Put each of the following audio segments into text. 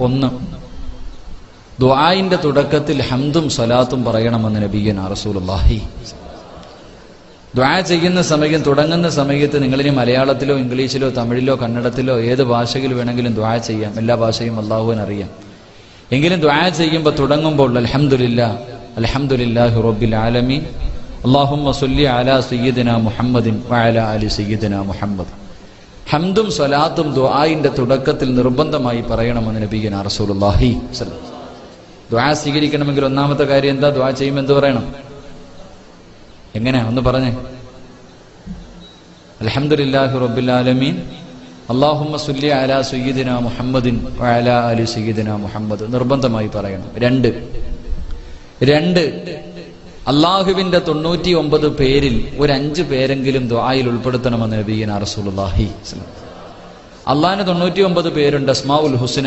ഒന്ന്. ദുആയിന്റെ തുടക്കത്തിൽ ഹംദും സലാത്തും പറയണമെന്ന് നബിയൻ റസൂലുള്ളാഹി. ദ്വാ ചെയ്യുന്ന സമയം തുടങ്ങുന്ന സമയത്ത് നിങ്ങളിനി മലയാളത്തിലോ ഇംഗ്ലീഷിലോ തമിഴിലോ കന്നഡത്തിലോ ഏത് ഭാഷയിൽ വേണമെങ്കിലും ദ്വാ ചെയ്യാം. എല്ലാ ഭാഷയും അള്ളാഹുവിന് അറിയാം. എങ്കിലും ദ്വാ ചെയ്യുമ്പോൾ തുടങ്ങുമ്പോൾ അലഹമുല്ല അൽഹംദുലില്ലാഹി റബ്ബിൽ ആലമീൻ. അള്ളാഹുമ്മ സല്ലി അലാ സയ്യിദിന മുഹമ്മദിൻ അലി സയ്യിദിന മുഹമ്മദ്. ഹംദും സ്വലാത്തും ദുആയിന്റെ തുടക്കത്തിൽ നിർബന്ധമായി പറയണമെന്ന് നബിയന റസൂലുള്ളാഹി സ്വല്ലം ദുആ സ്വീകരിക്കണമെങ്കിൽ ഒന്നാമത്തെ കാര്യം എന്താ? ദുആ ചെയ്യുമ്പോൾ എന്ത് പറയണം? എങ്ങനെ ഒന്ന് പറഞ്ഞേ. റബ്ബിൽ ആലമീൻ. അള്ളാഹുമ്മ സുല്ലി അലാ സയ്യിദിനാ മുഹമ്മദിൻ വഅല അലി സയ്യിദിനാ മുഹമ്മദ്. നിർബന്ധമായി പറയണം. രണ്ട്. രണ്ട്. അള്ളാഹുവിന്റെ തൊണ്ണൂറ്റി ഒമ്പത് പേരിൽ ഒരു അഞ്ച് പേരെങ്കിലും ദ്വായിൽ ഉൾപ്പെടുത്തണമെന്ന് നബീന റസൂലുള്ളാഹി അള്ളാഹിന് തൊണ്ണൂറ്റി ഒമ്പത് പേരുണ്ട് അസ്മാഉൽ ഹുസ്ന.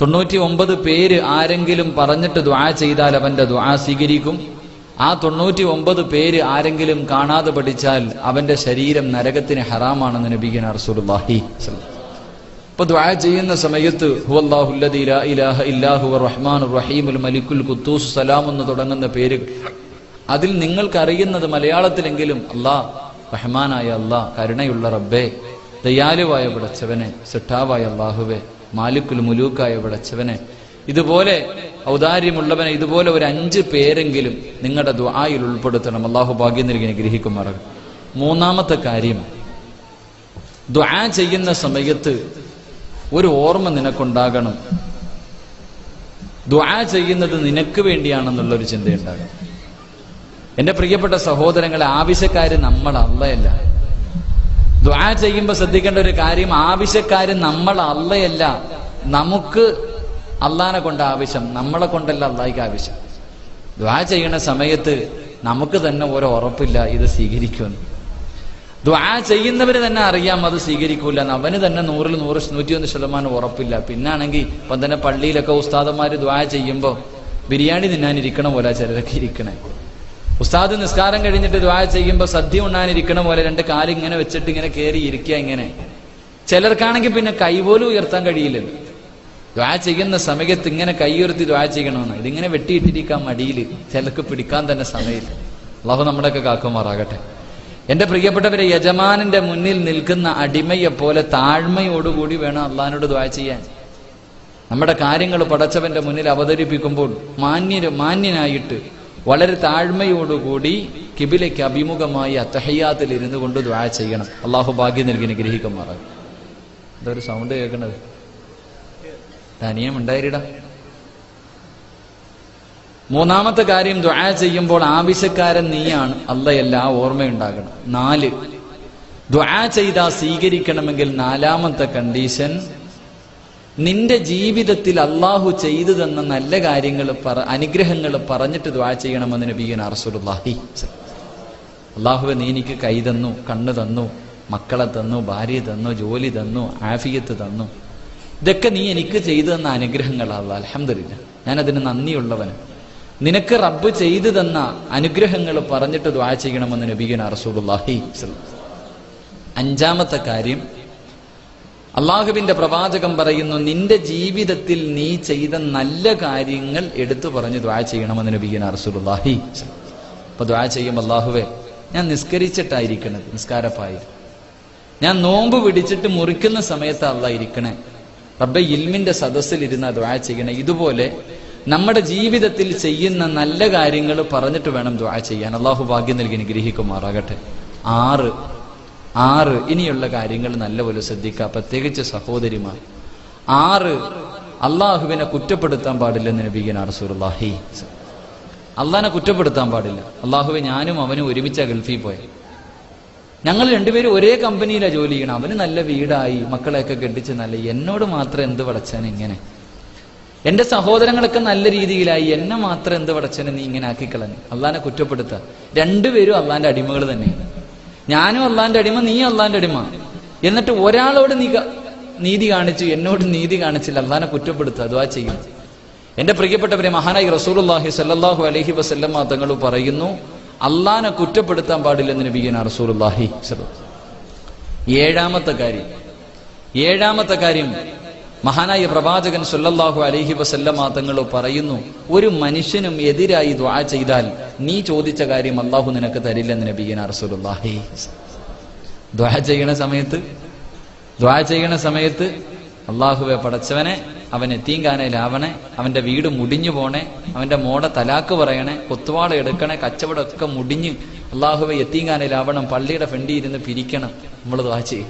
തൊണ്ണൂറ്റി ഒമ്പത് പേര് ആരെങ്കിലും പറഞ്ഞിട്ട് ദ്വാ ചെയ്താൽ അവന്റെ ദ്വാ സ്വീകരിക്കും. ആ തൊണ്ണൂറ്റി ഒമ്പത് പേര് ആരെങ്കിലും കാണാതെ പഠിച്ചാൽ അവന്റെ ശരീരം നരകത്തിന് ഹറാമാണെന്ന് നബീന റസൂലുള്ളാഹി ഇപ്പൊ ദ്വാ ചെയ്യുന്ന സമയത്ത് ഇലാഹ ഇല്ലാഹു റഹ്മാനുർ റഹീമുൽ മലിക്കുൽ കുത്തൂസ് സലാം എന്ന് തുടങ്ങുന്ന പേര് അതിൽ നിങ്ങൾക്കറിയുന്നത് മലയാളത്തിലെങ്കിലും അല്ലാ റഹ്മാനായ അല്ലാ കരുണയുള്ള റബ്ബേ ദയാലുവായ പിടച്ചവനെ സിട്ടാവായ അള്ളാഹുവെ മാലിക്കുൽ മുലൂക്കായ പിടച്ചവനെ ഇതുപോലെ ഔദാര്യമുള്ളവനെ ഇതുപോലെ ഒരു അഞ്ച് പേരെങ്കിലും നിങ്ങളുടെ ദ്വായിൽ ഉൾപ്പെടുത്തണം. അള്ളാഹു ഭാഗ്യം നൽകി ഗ്രഹിക്കുമാറാകും മൂന്നാമത്തെ കാര്യം ദ്വാ ചെയ്യുന്ന സമയത്ത് ഒരു ഓർമ്മ നിനക്കുണ്ടാകണം. ദ്വാ ചെയ്യുന്നത് നിനക്ക് വേണ്ടിയാണെന്നുള്ളൊരു ചിന്തയുണ്ടാകണം. എന്റെ പ്രിയപ്പെട്ട സഹോദരങ്ങളെ ആവശ്യക്കാര് നമ്മൾ അല്ലയല്ല ദ്വാ ചെയ്യുമ്പോൾ ശ്രദ്ധിക്കേണ്ട ഒരു കാര്യം ആവശ്യക്കാര് നമ്മൾ അല്ലയല്ല നമുക്ക് അള്ളാനെ കൊണ്ട് ആവശ്യം നമ്മളെ കൊണ്ടല്ല അള്ളാഹിക്ക് ആവശ്യം. ദ്വാ ചെയ്യണ സമയത്ത് നമുക്ക് തന്നെ ഓരോ ഉറപ്പില്ല ഇത് സ്വീകരിക്കുമെന്ന്. ദ്വാ ചെയ്യുന്നവര് തന്നെ അറിയാം അത് സ്വീകരിക്കൂല അവന് തന്നെ നൂറിൽ നൂറ് നൂറ്റിയൊന്ന് ശതമാനം ഉറപ്പില്ല. പിന്നാണെങ്കിൽ ഇപ്പം തന്നെ പള്ളിയിലൊക്കെ ഉസ്താദന്മാര് ദ്വാ ചെയ്യുമ്പോൾ ബിരിയാണി തിന്നാനിരിക്കണം പോലെ ചിലരൊക്കെ ഇരിക്കണേ. ഉസ്താദ് നിസ്കാരം കഴിഞ്ഞിട്ട് ദ്വാ ചെയ്യുമ്പോൾ സദ്യ ഉണ്ണാനിരിക്കണ പോലെ രണ്ട് കാലിങ്ങനെ വെച്ചിട്ട് ഇങ്ങനെ കയറി ഇരിക്കുക ഇങ്ങനെ. ചിലർക്കാണെങ്കിൽ പിന്നെ കൈപോലും ഉയർത്താൻ കഴിയില്ല. ദ്വാ ചെയ്യുന്ന സമയത്ത് ഇങ്ങനെ കൈ കൈയുയർത്തി ദ്വാ ചെയ്യണമെന്ന്. ഇതിങ്ങനെ വെട്ടിയിട്ടിരിക്കാൻ മടിയിൽ ചിലർക്ക് പിടിക്കാൻ തന്നെ സമയമില്ല. അള്ളാഹു നമ്മുടെയൊക്കെ കാക്കുമാറാകട്ടെ. എന്റെ പ്രിയപ്പെട്ടവരെ യജമാനന്റെ മുന്നിൽ നിൽക്കുന്ന അടിമയെ പോലെ താഴ്മയോടുകൂടി വേണം അള്ളഹാനോട് ദ്വാ ചെയ്യാൻ. നമ്മുടെ കാര്യങ്ങൾ പടച്ചവന്റെ മുന്നിൽ അവതരിപ്പിക്കുമ്പോൾ മാന്യര് മാന്യനായിട്ട് വളരെ താഴ്മയോടുകൂടി കിബിലയ്ക്ക് അഭിമുഖമായി അത്തഹയ്യാത്തിൽ ഇരുന്നു കൊണ്ട് ദ്വാ ചെയ്യണം. അള്ളാഹു ഭാഗ്യം നൽകി നിഗ്രഹിക്കുമാറാകും എന്തൊരു സൗണ്ട് കേൾക്കണത്? തനിയം ഉണ്ടായിരിടാം മൂന്നാമത്തെ കാര്യം ദ്വാ ചെയ്യുമ്പോൾ ആവശ്യക്കാരൻ നീയാണ്. അല്ലയല്ല ഓർമ്മയുണ്ടാകണം. നാല് ദ്വാ ചെയ്താ സ്വീകരിക്കണമെങ്കിൽ നാലാമത്തെ കണ്ടീഷൻ നിന്റെ ജീവിതത്തിൽ അള്ളാഹു ചെയ്തു തന്ന നല്ല കാര്യങ്ങൾ പറ അനുഗ്രഹങ്ങൾ പറഞ്ഞിട്ട് ദ്വാ ചെയ്യണമെന്ന് നബീൻ അറസുല്ലാഹി അള്ളാഹുവെ നീ എനിക്ക് കൈ തന്നു കണ്ണു തന്നു മക്കളെ തന്നു ഭാര്യ തന്നു ജോലി തന്നു ആഫിയത്ത് തന്നു. ഇതൊക്കെ നീ എനിക്ക് ചെയ്തു തന്ന അനുഗ്രഹങ്ങളാണ് അലഹമില്ല ഞാനതിന് നന്ദിയുള്ളവന്. നിനക്ക് റബ്ബ് ചെയ്തു തന്ന അനുഗ്രഹങ്ങൾ പറഞ്ഞിട്ട് ദ്വാ ചെയ്യണമെന്ന് നബീന റസൂലുള്ളാഹി അഞ്ചാമത്തെ കാര്യം അള്ളാഹുവിന്റെ പ്രവാചകം പറയുന്നു നിന്റെ ജീവിതത്തിൽ നീ ചെയ്ത നല്ല കാര്യങ്ങൾ എടുത്തു പറഞ്ഞ് ദ്വാ ചെയ്യണമെന്ന് നബീന റസൂലുള്ളാഹി അപ്പൊ ദ്വാ ചെയ്യും അള്ളാഹുവെ ഞാൻ നിസ്കരിച്ചിട്ടായിരിക്കണത് നിസ്കാരപ്പായി ഞാൻ നോമ്പ് പിടിച്ചിട്ട് മുറിക്കുന്ന സമയത്ത് അല്ല ഇരിക്കണേ. റബ്ബെ ഇൽമിന്റെ സദസ്സിൽ ഇരുന്ന് ദ്വാ ചെയ്യണേ. ഇതുപോലെ നമ്മുടെ ജീവിതത്തിൽ ചെയ്യുന്ന നല്ല കാര്യങ്ങൾ പറഞ്ഞിട്ട് വേണം ദ്വാ ചെയ്യാൻ. അള്ളാഹു ഭാഗ്യം നൽകി ഗ്രഹിക്കുമാറാകട്ടെ ആറ് ആറ് ഇനിയുള്ള കാര്യങ്ങൾ നല്ലപോലെ ശ്രദ്ധിക്കുക. പ്രത്യേകിച്ച് സഹോദരിമാർ. ആറ് അള്ളാഹുവിനെ കുറ്റപ്പെടുത്താൻ പാടില്ലെന്ന് നബീന റസൂർഹി അള്ളാഹിനെ കുറ്റപ്പെടുത്താൻ പാടില്ല. അള്ളാഹുവെ ഞാനും അവനും ഒരുമിച്ച ഗൾഫിൽ പോയി. ഞങ്ങൾ രണ്ടുപേരും ഒരേ കമ്പനിയിലാണ് ജോലി ചെയ്യണം. അവന് നല്ല വീടായി മക്കളെയൊക്കെ കെട്ടിച്ച് നല്ല എന്നോട് മാത്രം എന്ത് വളച്ചാൻ ഇങ്ങനെ? എന്റെ സഹോദരങ്ങളൊക്കെ നല്ല രീതിയിലായി എന്നെ മാത്രം എന്ത് പടച്ചനെ നീ ഇങ്ങനെ ആക്കിക്കളഞ്ഞു? അള്ളാനെ കുറ്റപ്പെടുത്തുക രണ്ടുപേരും അള്ളാന്റെ അടിമകൾ തന്നെയാണ്. ഞാനും അള്ളാന്റെ അടിമ നീ അള്ളാന്റെ അടിമ. എന്നിട്ട് ഒരാളോട് നീ നീതി കാണിച്ചു എന്നോട് നീതി കാണിച്ചില്ല അള്ളാനെ കുറ്റപ്പെടുത്തുക അതുവാ ചെയ്യും. എന്റെ പ്രിയപ്പെട്ടവരെ മഹാനായി റസൂലുള്ളാഹി സല്ലാഹു അലഹി വസ്ല്ലം തങ്ങൾ പറയുന്നു അള്ളാനെ കുറ്റപ്പെടുത്താൻ പാടില്ലെന്ന് നബിയന റസൂലുള്ളാഹി ഏഴാമത്തെ കാര്യം. ഏഴാമത്തെ കാര്യം മഹാനായ പ്രവാചകൻ സുല്ലാഹു അലഹി വസ്ല്ലം തങ്ങൾ പറയുന്നു ഒരു മനുഷ്യനും എതിരായി ദ്വാ ചെയ്താൽ നീ ചോദിച്ച കാര്യം അള്ളാഹു നിനക്ക് തരില്ലെന്ന് നബീന റസൂലുള്ളാഹി ദ്വാ ചെയ്യണ സമയത്ത് ദ്വാ ചെയ്യണ സമയത്ത് അള്ളാഹുവെ പടച്ചവനെ അവൻ എത്തീങ്കാനയിലാവണേ അവന്റെ വീട് മുടിഞ്ഞു പോണേ അവന്റെ മോടെ തലാക്ക് പറയണേ കൊത്തുവാള എടുക്കണേ കച്ചവടമൊക്കെ മുടിഞ്ഞ് അള്ളാഹുവെ എത്തീങ്കാനയിലാവണം പള്ളിയുടെ ഫ്രണ്ടി ഇരുന്ന് പിരിക്കണം നമ്മൾ ദ്വാ ചെയ്യും.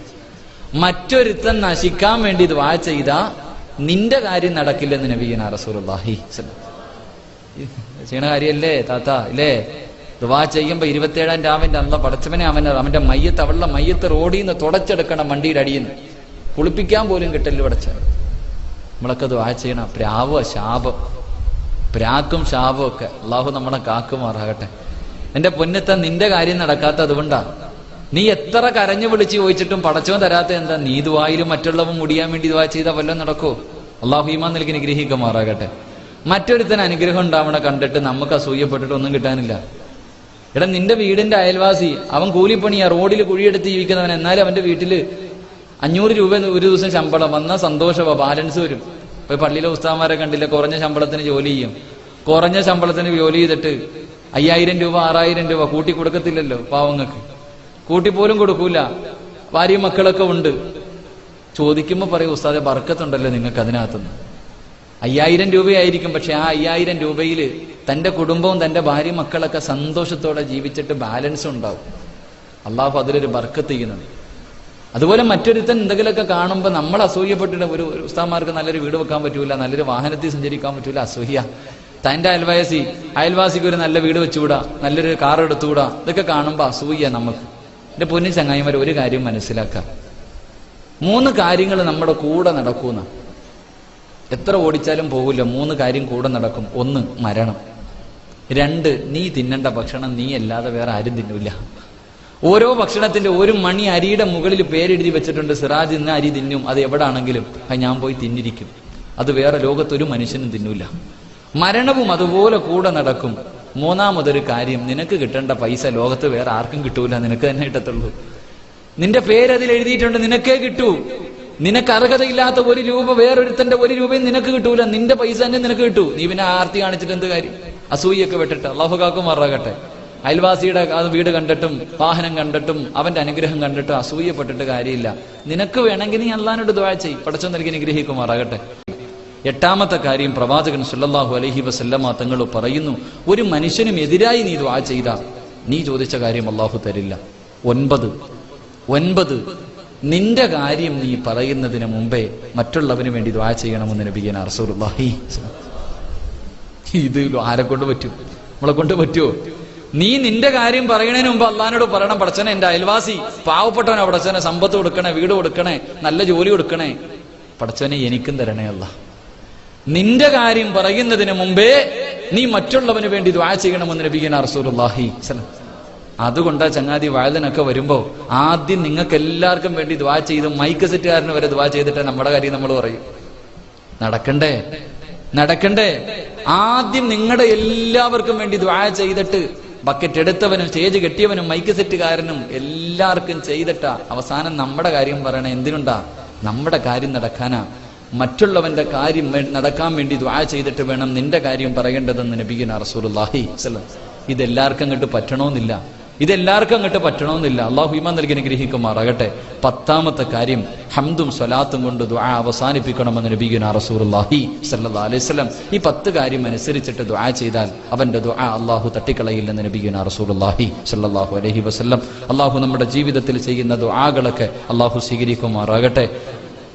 മറ്റൊരുത്തൻ നശിക്കാൻ വേണ്ടി ദ്വാ ചെയ്താ നിന്റെ കാര്യം നടക്കില്ലെന്ന് നബീന റസൂലുള്ളാഹി ചെയ്യണ കാര്യല്ലേ താത്ത? ഇല്ലേ? ദുവാ ചെയ്യുമ്പോ ഇരുപത്തേഴാം രാമന്റെ അന്ന പടച്ചവനെ അവനെ അവന്റെ മയ്യത്ത് അവളുടെ മയ്യത്ത് റോഡിൽ നിന്ന് തുടച്ചെടുക്കണം വണ്ടിയുടെ അടിയിൽ നിന്ന്. കുളിപ്പിക്കാൻ പോലും കിട്ടൽ പടച്ച നമ്മളൊക്കെ ദുവാ ചെയ്യണം. പ്രാവ് ശാപം. പ്രാക്കും ശാപവും ഒക്കെ അള്ളാഹു നമ്മളെ കാക്കുമാറാകട്ടെ. എന്റെ പൊന്നത്ത നിന്റെ കാര്യം നടക്കാത്ത അതുകൊണ്ടാ. നീ എത്ര കരഞ്ഞു വിളിച്ച് ചോദിച്ചിട്ടും പടച്ചവൻ തരാത്ത എന്താ? നീ ദുവായിലും മറ്റുള്ളവൻ മുടിയാൻ വേണ്ടി ദുവാ ചെയ്താൽ വല്ലതും നടക്കോ. അള്ളാഹു ഈമാൻ നൽകി നിഗ്രഹിക്കുമാറാകട്ടെ മറ്റൊരുത്തൻ അനുഗ്രഹം ഉണ്ടാവണ കണ്ടിട്ട് നമുക്ക് അസൂയപ്പെട്ടിട്ട് ഒന്നും കിട്ടാനില്ല. എടാ നിന്റെ വീടിന്റെ അയൽവാസി അവൻ കൂലിപ്പണിയാ റോഡിൽ കുഴിയെടുത്ത് ജീവിക്കുന്നവൻ എന്നാലും അവന്റെ വീട്ടിൽ അഞ്ഞൂറ് രൂപ ഒരു ദിവസം ശമ്പളം വന്ന സന്തോഷമാ ബാലൻസ് വരും. ഇപ്പൊ പള്ളിയിലെ ഉസ്താമാരെ കണ്ടില്ല കുറഞ്ഞ ശമ്പളത്തിന് ജോലി ചെയ്യും. കുറഞ്ഞ ശമ്പളത്തിന് ജോലി ചെയ്തിട്ട് അയ്യായിരം രൂപ ആറായിരം രൂപ കൂട്ടി കൊടുക്കത്തില്ലല്ലോ പാവങ്ങൾക്ക്. കൂട്ടി പോലും കൊടുക്കൂല. ഭാര്യ മക്കളൊക്കെ ഉണ്ട്. ചോദിക്കുമ്പോ പറയും ഉസ്താദെ ബർക്കത്തുണ്ടല്ലോ നിങ്ങൾക്ക് അതിനകത്തുനിന്ന്. അയ്യായിരം രൂപയായിരിക്കും പക്ഷെ ആ അയ്യായിരം രൂപയിൽ തന്റെ കുടുംബവും തന്റെ ഭാര്യ മക്കളൊക്കെ സന്തോഷത്തോടെ ജീവിച്ചിട്ട് ബാലൻസ് ഉണ്ടാവും. അള്ളാഹു അതിലൊരു ബർക്കത്ത് ചെയ്യുന്നുണ്ട്. അതുപോലെ മറ്റൊരുത്തൻ എന്തെങ്കിലുമൊക്കെ കാണുമ്പോൾ നമ്മൾ അസൂയപ്പെട്ടിട്ട് ഒരു ഉസ്താമാർക്ക് നല്ലൊരു വീട് വെക്കാൻ പറ്റൂല നല്ലൊരു വാഹനത്തിൽ സഞ്ചരിക്കാൻ പറ്റൂല അസൂയ. തന്റെ അയൽവാസി അയൽവാസിക്ക് ഒരു നല്ല വീട് വെച്ചുകൂടാ നല്ലൊരു കാർ എടുത്തുകൂടാ ഇതൊക്കെ കാണുമ്പോൾ അസൂയ നമുക്ക്. എന്റെ പൊന്നു ചങ്ങായിമാർ ഒരു കാര്യം മനസ്സിലാക്കാം. മൂന്ന് കാര്യങ്ങൾ നമ്മുടെ കൂടെ നടക്കുന്ന. എത്ര ഓടിച്ചാലും പോകില്ല മൂന്ന് കാര്യം കൂടെ നടക്കും. ഒന്ന് മരണം. രണ്ട് നീ തിന്നണ്ട ഭക്ഷണം നീ അല്ലാതെ വേറെ ആരും തിന്നില്ല ഓരോ ഭക്ഷണത്തിന്റെ ഒരു മണി അരിയുടെ മുകളിൽ പേരെഴുതി വെച്ചിട്ടുണ്ട്. സിറാജ് ഇന്ന അരി തിന്നും. അത് എവിടാണെങ്കിലും അത് ഞാൻ പോയി തിന്നിരിക്കും. അത് വേറെ ലോകത്തൊരു മനുഷ്യനും തിന്നൂല. മരണവും അതുപോലെ കൂടെ നടക്കും. മൂന്നാമതൊരു കാര്യം നിനക്ക് കിട്ടേണ്ട പൈസ ലോകത്ത് വേറെ ആർക്കും കിട്ടൂല. നിനക്ക് തന്നെ കിട്ടത്തുള്ളൂ. നിന്റെ പേര് അതിൽ എഴുതിയിട്ടുണ്ട് നിനക്കേ കിട്ടൂ. നിനക്ക് അർഹതയില്ലാത്ത ഒരു രൂപ വേറൊരുത്തന്റെ ഒരു രൂപയും നിനക്ക് കിട്ടൂല. നിന്റെ പൈസ തന്നെ നിനക്ക് കിട്ടൂ. നീ പിന്നെ ആർത്തി കാണിച്ചിട്ട് എന്ത് കാര്യം? അസൂയൊക്കെ വിട്ടിട്ട്. അള്ളാഹു മാറാകട്ടെ അയൽവാസിയുടെ വീട് കണ്ടിട്ടും വാഹനം കണ്ടിട്ടും അവന്റെ അനുഗ്രഹം കണ്ടിട്ടും അസൂയപ്പെട്ടിട്ട് കാര്യമില്ല. നിനക്ക് വേണമെങ്കിൽ നീ അള്ളഹാനോട് ദ്വാഴ്ച ചെയ് പടച്ചോ നൽകി അനുഗ്രഹിക്കുമാറാകട്ടെ എട്ടാമത്തെ കാര്യം പ്രവാചകൻ സുല്ലാഹു അലഹി വസല്ലമ തങ്ങൾ പറയുന്നു ഒരു മനുഷ്യനും എതിരായി നീ ദ്വാ ചെയ്ത നീ ചോദിച്ച കാര്യം അള്ളാഹു തരില്ല. ഒൻപത്. ഒൻപത്. നിന്റെ കാര്യം നീ പറയുന്നതിന് മുമ്പേ മറ്റുള്ളവന് വേണ്ടി ദ്വാ ചെയ്യണമെന്ന് നബിയൻ അറസൂർഹി ഇത് ആരെ കൊണ്ട് പറ്റും? നമ്മളെ കൊണ്ട് പറ്റുമോ നീ നിന്റെ കാര്യം പറയണതിന് മുമ്പ് അള്ളഹാനോട് പറയണം പടച്ചനെ എന്റെ അയൽവാസി പാവപ്പെട്ടവനെ പടച്ചനെ സമ്പത്ത് കൊടുക്കണേ വീട് കൊടുക്കണേ നല്ല ജോലി കൊടുക്കണേ. പടച്ചനെ എനിക്കും തരണേ അല്ല നിന്റെ കാര്യം പറയുന്നതിന് മുമ്പേ നീ മറ്റുള്ളവന് വേണ്ടി ദ്വാ ചെയ്യണമെന്ന് നബിയൻ അറസൂർഹി സ്വലം അതുകൊണ്ടാ ചങ്ങാതി വാഴനൊക്കെ വരുമ്പോ ആദ്യം നിങ്ങൾക്ക് എല്ലാവർക്കും വേണ്ടി ദ്വാ ചെയ്ത് മൈക്ക് സെറ്റുകാരന് വരെ ദ്വാ ചെയ്തിട്ട് നമ്മുടെ കാര്യം നമ്മൾ പറയും. നടക്കണ്ടേ? നടക്കണ്ടേ? ആദ്യം നിങ്ങളുടെ എല്ലാവർക്കും വേണ്ടി ദ്വാ ചെയ്തിട്ട് ബക്കറ്റ് എടുത്തവനും സ്റ്റേജ് കെട്ടിയവനും മൈക്ക് സെറ്റുകാരനും എല്ലാവർക്കും ചെയ്തിട്ടാ അവസാനം നമ്മുടെ കാര്യം പറയണേ. എന്തിനുണ്ടാ? നമ്മുടെ കാര്യം നടക്കാനാ. മറ്റുള്ളവന്റെ കാര്യം നടക്കാൻ വേണ്ടി ദ്വാ ചെയ്തിട്ട് വേണം നിന്റെ കാര്യം പറയേണ്ടതെന്ന് റസൂലുള്ളാഹി സ്വല്ലം. ഇതെല്ലാവർക്കും കണ്ട് പറ്റണമെന്നില്ല ഇതെല്ലാവർക്കും അങ്ങോട്ട് പറ്റണമെന്നില്ല. അള്ളാഹു ഇമാൻ നൽകി അനുഗ്രഹിക്കുമാറാകട്ടെ. പത്താമത്തെ കാര്യം ഹംദും സ്വലാത്തും കൊണ്ട് ദ്വാ അവസാനിപ്പിക്കണമെന്ന് നബിഗുന റസൂലുള്ളാഹി സല്ലാ അലൈഹി വസല്ലം. ഈ പത്ത് കാര്യം അനുസരിച്ചിട്ട് ദ്വാ ചെയ്താൽ അവന്റെ ദ്വാ അള്ളാഹു തട്ടിക്കളയില്ലെന്ന് നബിഗുന റസൂലുള്ളാഹി സല്ലാഹു അലഹി വസ്ലം അള്ളാഹു നമ്മുടെ ജീവിതത്തിൽ ചെയ്യുന്ന ദ്വാകളൊക്കെ അള്ളാഹു സ്വീകരിക്കുമാറാകട്ടെ.